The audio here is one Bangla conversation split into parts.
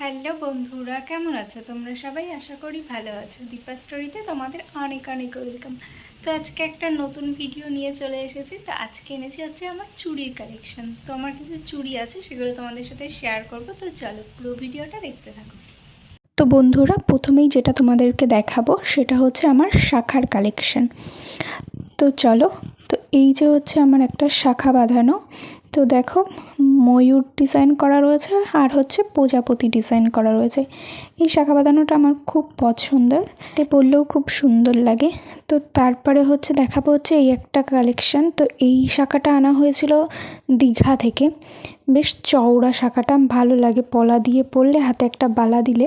হ্যালো বন্ধুরা, কেমন আছো? তোমরা সবাই আশা করি ভালো আছো। দীপা স্টোরিতে তোমাদের অনেক অনেক ওয়েলকাম। তো আজকে একটা নতুন ভিডিও নিয়ে চলে এসেছি। তো আজকে এনেছি হচ্ছে আমার চুড়ির কালেকশন তো আমার কিছু চুড়ি আছে, সেগুলো তোমাদের সাথে শেয়ার করব। তো চলো পুরো ভিডিওটা দেখতে থাকো। তো বন্ধুরা, প্রথমেই যেটা তোমাদেরকে দেখাবো, সেটা হচ্ছে আমার শাখার কালেকশন তো চলো, তো এই যে হচ্ছে আমার একটা শাখা বাঁধানো। তো দেখো ময়ূর ডিজাইন করা রয়েছে আর হচ্ছে প্রজাপতি ডিজাইন করা রয়েছে। এই শাখা বাঁধানোটা আমার খুব পছন্দের। তে পড়লেও খুব সুন্দর লাগে। তো তারপরে হচ্ছে দেখাবো হচ্ছে এই একটা কালেকশান তো এই শাখাটা আনা হয়েছিল দীঘা থেকে। বেশ চওড়া শাখাটা, ভালো লাগে পলা দিয়ে পড়লে হাতে একটা বালা দিলে।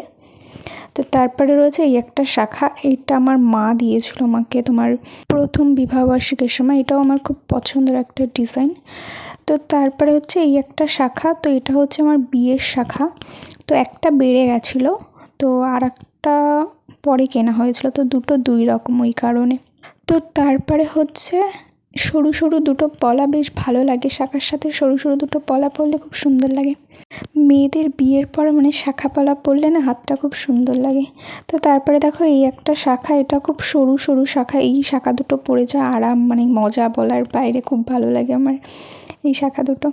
তো তারপরে রয়েছে এই একটা শাখা। এটা আমার মা দিয়েছিল আমাকে তোমার প্রথম বিবাহবার্ষিকীর সময়। এটাও আমার খুব পছন্দের একটা ডিজাইন। তো তারপরে হচ্ছে এই একটা শাখা। তো এটা হচ্ছে আমার বিয়ের শাখা। তো একটা বেড়ে গেছিল। তো আর একটা পরে কেনা হয়েছিল। তো দুটো দুই রকম ওই কারণে। তো তারপরে হচ্ছে সরু সরু দুটো পলা বেশ ভালো লাগে শাখার সাথে। সরু সরু দুটো পলা পরলে খুব সুন্দর লাগে। মেয়েদের বিয়ের পর মানে শাখা পলা পরলে না হাতটা খুব সুন্দর লাগে। তো তারপরে দেখো এই একটা শাখা, এটা খুব সরু সরু শাখা। এই শাখা দুটো পরে যা আরাম মানে মজা বলার বাইরে খুব ভালো লাগে আমার এই শাখা দুটো।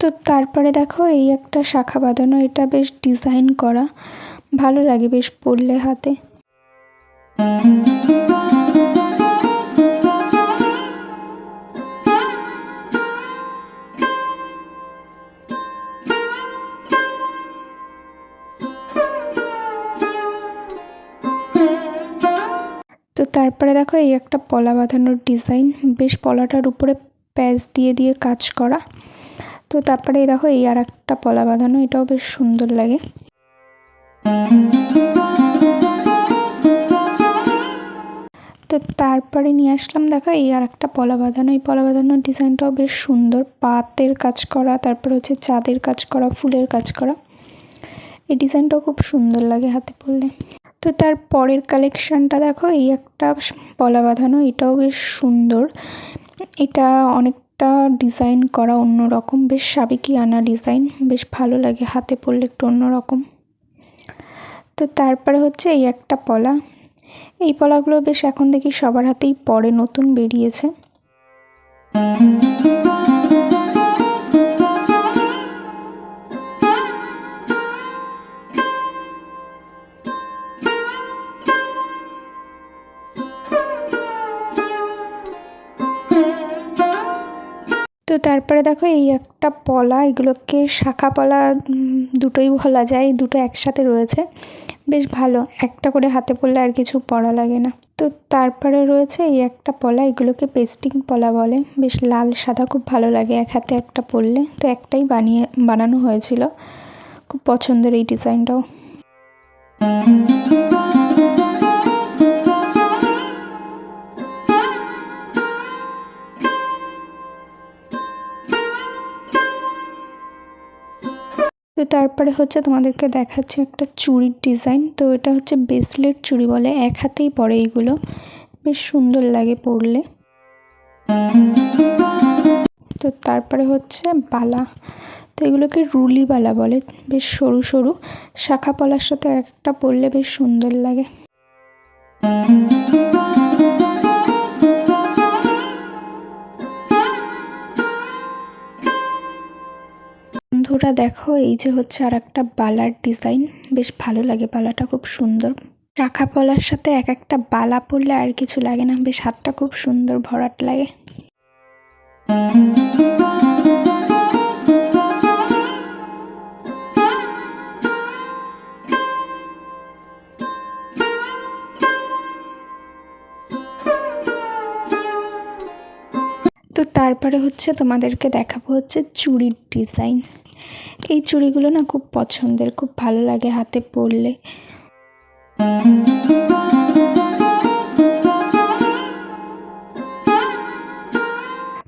তো তারপরে দেখো এই একটা শাখা বাঁধানো, এটা বেশ ডিজাইন করা। ভালো লাগে বেশ পরলে হাতে। তো তারপরে দেখো এই একটা পলা বাঁধানোর ডিজাইন। বেশ পলাটার উপরে প্যাচ দিয়ে দিয়ে কাজ করা। তো তারপরে দেখো এই আর একটা পলা বাঁধানো, এটাও বেশ সুন্দর লাগে। তো তারপরে নিয়ে আসলাম, দেখো এই আর একটা পলা বাঁধানো, এই পলা বাঁধানোর ডিজাইনটাও বেশ সুন্দর। পাতের কাজ করা, তারপর হচ্ছে চাঁদের কাজ করা, ফুলের কাজ করা। এই ডিজাইনটাও খুব সুন্দর লাগে হাতে পরলে। তো তার পরের কালেকশানটা দেখো, এই একটা পলা বাঁধানো, এটাও বেশ সুন্দর। এটা অনেকটা ডিজাইন করা অন্যরকম, বেশ সাবেকি আনা ডিজাইন, বেশ ভালো লাগে হাতে পরলে একটু অন্যরকম। তো তারপরে হচ্ছে এই একটা পলা এই পলাগুলো বেশ এখন দেখি সবার হাতেই পরে নতুন বেরিয়েছে। তো তারপরে দেখো এই একটা পলা, এগুলোকে শাখা পলা দুটোই বলা যায়, দুটো একসাথে রয়েছে। বেশ ভালো। একটা করে হাতে পড়লে আর কিছু পড়া লাগে না। তো তারপরে রয়েছে এই একটা পলা, এগুলোকে পেস্টিং পলা বলে। বেশ লাল, সাদা, খুব ভালো লাগে এক হাতে একটা পরলে তো একটাই বানিয়ে, বানানো হয়েছিল। খুব পছন্দের এই ডিজাইনটাও তো তারপরে হচ্ছে তোমাদেরকে দেখাচ্ছি একটা চুড়ির ডিজাইন। তো এটা হচ্ছে ব্রেসলেট চুড়ি বলে, এক হাতেই পরে এইগুলো। বেশ সুন্দর লাগে পরলে। তো তারপরে হচ্ছে বালা। তো এগুলোকে রুলি বালা বলে, বেশ সরু সরু। শাখা পলার সাথে একটা পরলে বেশ সুন্দর লাগে। বন্ধুরা দেখো, এই যে হচ্ছে আর একটা বালার ডিজাইন। বেশ ভালো লাগে বালাটা, খুব সুন্দর। শাখা পলার সাথে এক একটা বালা পরলে আর কিছু লাগে না, বেশ হাতটা খুব সুন্দর, ভরাট লাগে। তো তারপরে হচ্ছে তোমাদেরকে দেখাবো হচ্ছে চুড়ির ডিজাইন। এই চুড়িগুলো না খুব পছন্দের, খুব ভালো লাগে হাতে পরলে।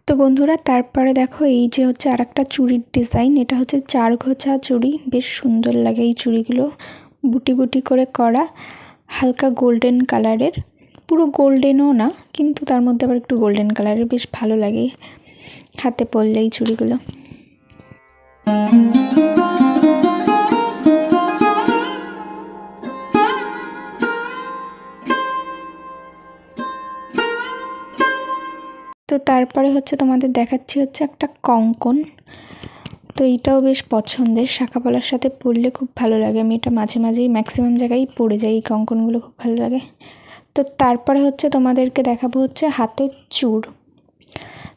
তো বন্ধুরা, তারপরে দেখো এই যে হচ্ছে আর একটা চুড়ির ডিজাইন, এটা হচ্ছে চার ঘোচা চুড়ি। বেশ সুন্দর লাগে এই চুড়িগুলো, বুটি বুটি করে করা, হালকা গোল্ডেন কালারের। পুরো গোল্ডেনও না, কিন্তু তার মধ্যে আবার একটু গোল্ডেন কালারের, বেশ ভালো লাগে হাতে পরলে এই চুড়িগুলো। তো তারপরে হচ্ছে তোমাদের দেখাচ্ছি হচ্ছে একটা কঙ্কন। তো এইটাও বেশ পছন্দের। শাঁখাপলার সাথে পরলে খুব ভালো লাগে। আমি এটা মাঝে মাঝেই ম্যাক্সিমাম জায়গায় পরে যাই। এই কঙ্কনগুলো খুব ভালো লাগে। তো তারপরে হচ্ছে তোমাদেরকে দেখাবো হচ্ছে হাতের চূড়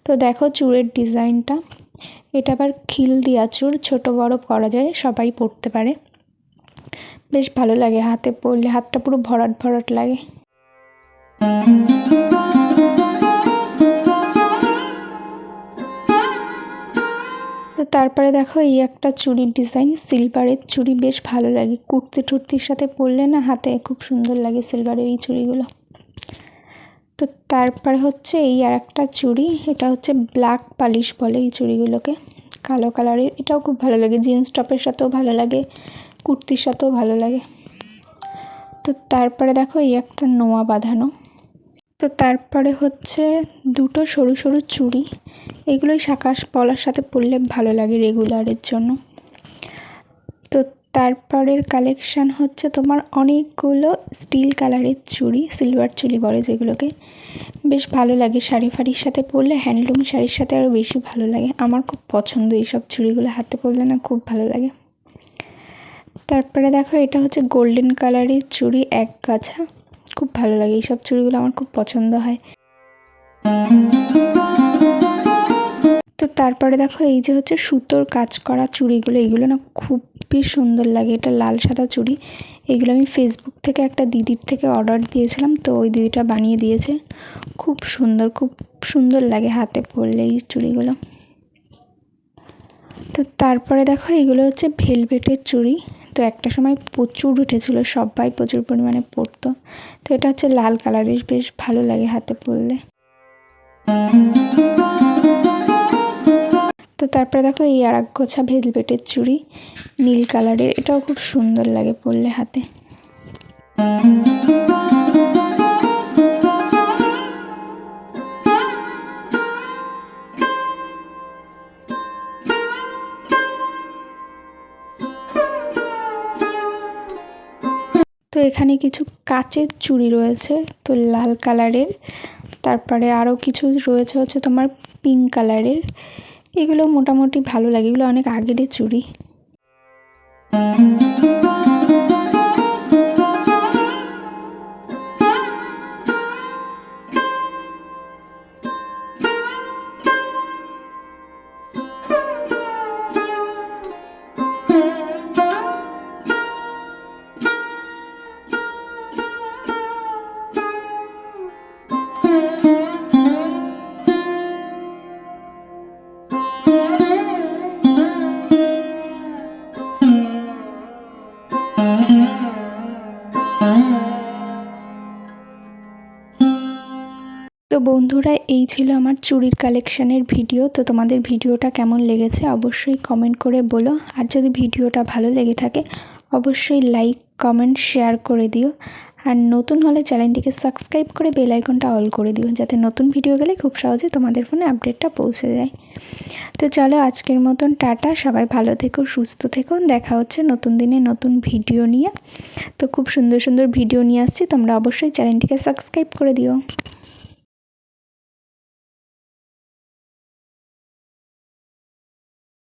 তো দেখো চূড়ের ডিজাইনটা এটা আবার খিল দিয়া চূড় ছোটো বড় করা যায়, সবাই পরতে পারে। বেশ ভালো লাগে হাতে পরলে হাতটা পুরো ভরাট ভরাট লাগে। তো তারপরে দেখো এই একটা চুড়ির ডিজাইন, সিলভারের চুড়ি, বেশ ভালো লাগে। কুর্তি টুর্তির সাথে পরলে না হাতে খুব সুন্দর লাগে সিলভারের এই চুড়িগুলো। তো তারপরে হচ্ছে এই আর একটা চুড়ি, এটা হচ্ছে ব্ল্যাক পালিশ বলে এই চুড়িগুলোকে, কালো কালারের এটাও খুব ভালো লাগে জিন্স টপের সাথেও ভালো লাগে, কুর্তির সাথেও ভালো লাগে। তো তারপরে দেখো এই একটা নোয়া বাঁধানো। তো তারপরে হচ্ছে দুটো সরু সরু চুড়ি, এগুলোই শাকাশ পলার সাথে পরলে ভালো লাগে রেগুলারের জন্য। তারপরের কালেকশান হচ্ছে তোমার অনেকগুলো স্টিল কালারের চুড়ি সিলভার চুড়ি বলে যেগুলোকে। বেশ ভালো লাগে শাড়ি ফাড়ির সাথে পরলে হ্যান্ডলুম শাড়ির সাথে আরও বেশি ভালো লাগে। আমার খুব পছন্দ এইসব চুড়িগুলো, হাতে পরলে না খুব ভালো লাগে। তারপরে দেখো, এটা হচ্ছে গোল্ডেন কালারের চুড়ি, এক গাছা। খুব ভালো লাগে এইসব চুড়িগুলো, আমার খুব পছন্দ হয়। তো তারপরে দেখো, এই যে হচ্ছে সুতোর কাজ করা চুড়িগুলো এইগুলো না খুবই সুন্দর লাগে। এটা লাল সাদা চুড়ি। এগুলো আমি ফেসবুক থেকে একটা দিদির থেকে অর্ডার দিয়েছিলাম, তো ওই দিদিটা বানিয়ে দিয়েছে। খুব সুন্দর খুব সুন্দর লাগে হাতে পরলে এই চুড়িগুলো। তো তারপরে দেখো, এগুলো হচ্ছে ভেলভেটের চুড়ি। তো একটা সময় প্রচুর উঠেছিল, সবাই প্রচুর পরিমাণে পরতো। তো এটা হচ্ছে লাল কালারের, বেশ ভালো লাগে হাতে পরলে। তো তারপরে দেখো এই আর এক গোছা ভেলভেটের চুড়ি, নীল কালারের। এটাও খুব সুন্দর লাগে পরলে হাতে। তো এখানে কিছু কাচের চুড়ি রয়েছে, তো লাল কালারের। তারপরে আরও কিছু রয়েছে হচ্ছে তোমার পিঙ্ক কালারের। এগুলো মোটামুটি ভালো লাগে এগুলো অনেক আগেরই চুড়ি। বন্ধুরা, এই ছিল আমার চুড়ির কালেকশানের ভিডিও তো তোমাদের ভিডিওটা কেমন লেগেছে অবশ্যই কমেন্ট করে বলো। আর যদি ভিডিওটা ভালো লেগে থাকে, অবশ্যই লাইক কমেন্ট শেয়ার করে দিও। আর নতুন হলে চ্যানেলটিকে সাবস্ক্রাইব করে বেল আইকনটা অল করে দিও, যাতে নতুন ভিডিও গেলে খুব সহজে তোমাদের ফোনে আপডেটটা পৌঁছে যায়। তো চলো আজকের মতন টাটা, সবাই ভালো থেকো, সুস্থ থেকো। দেখা হচ্ছে নতুন দিনে নতুন ভিডিও নিয়ে। তো খুব সুন্দর সুন্দর ভিডিও নিয়ে আসছি, তোমরা অবশ্যই চ্যানেলটিকে সাবস্ক্রাইব করে দিও।